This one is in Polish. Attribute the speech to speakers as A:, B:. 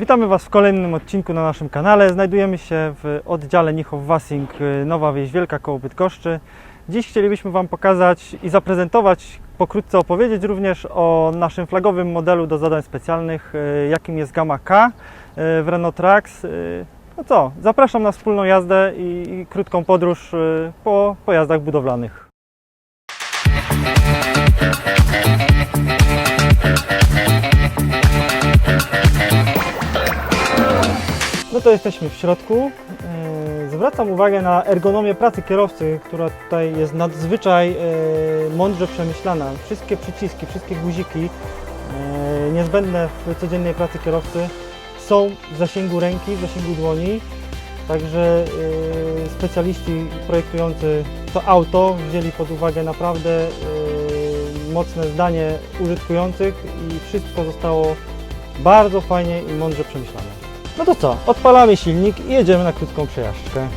A: Witamy Was w kolejnym odcinku na naszym kanale. Znajdujemy się w oddziale Nichow Wasing y, Nowa Wieś Wielka koło Bydgoszczy. Dziś chcielibyśmy Wam pokazać i zaprezentować, pokrótce opowiedzieć również o naszym flagowym modelu do zadań specjalnych, y, jakim jest Gamma K y, w Renault Trax. No co, zapraszam na wspólną jazdę i, krótką podróż po pojazdach budowlanych. No to jesteśmy w środku. Yy, Zwracam uwagę na ergonomię pracy kierowcy, która tutaj jest nadzwyczaj yy, mądrze przemyślana. Wszystkie przyciski, wszystkie guziki yy, niezbędne w codziennej pracy kierowcy są w zasięgu ręki, w zasięgu dłoni. Także specjaliści projektujący to auto wzięli pod uwagę naprawdę mocne zdanie użytkujących i wszystko zostało bardzo fajnie i mądrze przemyślane. No to co, odpalamy silnik i jedziemy na krótką przejażdżkę.